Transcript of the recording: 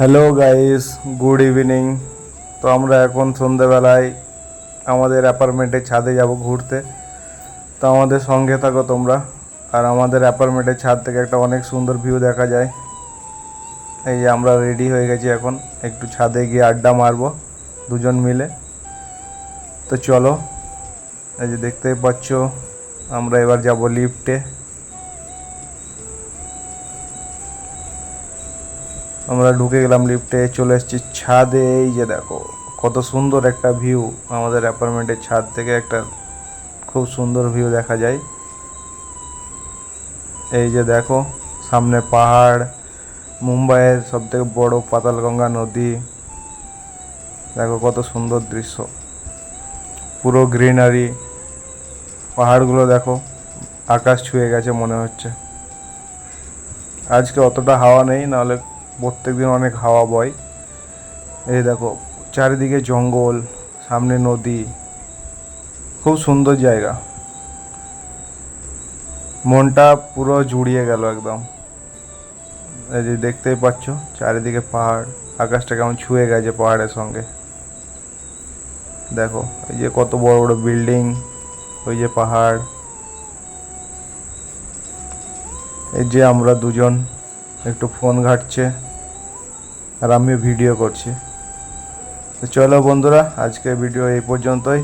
Hello guys good evening তো আমরা এখন সন্ধেবেলায় আমাদের অ্যাপার্টমেন্টের ছাদে যাব ঘুরতে। তো আমাদের সঙ্গে থাকো তোমরা। আর আমাদের অ্যাপার্টমেন্টের ছাদ থেকে একটা অনেক সুন্দর ভিউ দেখা যায়। এই যে আমরা রেডি হয়ে গেছি এখন। একটু ছাদে গিয়ে আড্ডা মারবো দুজন মিলে। তো চলো, এই যে দেখতেই পাচ্ছ, আমরা এবার যাব লিফটে আমরা ঢুকে গেলাম লিফটে চলে এসেছি ছাদে। এই যে দেখো, কত সুন্দর একটা ভিউ আমাদের অ্যাপার্টমেন্টের ছাদ থেকে একটা খুব সুন্দর ভিউ দেখা যায়। এই যে দেখো, সামনে পাহাড়, মুম্বাইয়ের সব থেকে বড় পাতালগঙ্গা নদী। দেখো কত সুন্দর দৃশ্য। পুরো গ্রিনারি। পাহাড়গুলো দেখো, আকাশ ছুঁয়ে গেছে মনে হচ্ছে। আজকে অতটা হাওয়া নেই, নাহলে প্রত্যেকদিন অনেক হাওয়া বয়। এই দেখো, চারিদিকে জঙ্গল, সামনে নদী। খুব সুন্দর জায়গা। মনটা পুরো জুড়িয়ে গেল একদম। এই যে দেখতেই পাচ্ছ, চারিদিকে পাহাড়। আকাশটা কেমন ছুঁয়ে গেছে পাহাড়ের সঙ্গে। দেখো, এই যে কত বড় বড় বিল্ডিং, ওই যে পাহাড়। এই যে আমরা দুজন, একটু ফোন ঘাটছে। আর আমি ভিডিও করছি। তো চলো বন্ধুরা আজকের ভিডিও এই পর্যন্তই।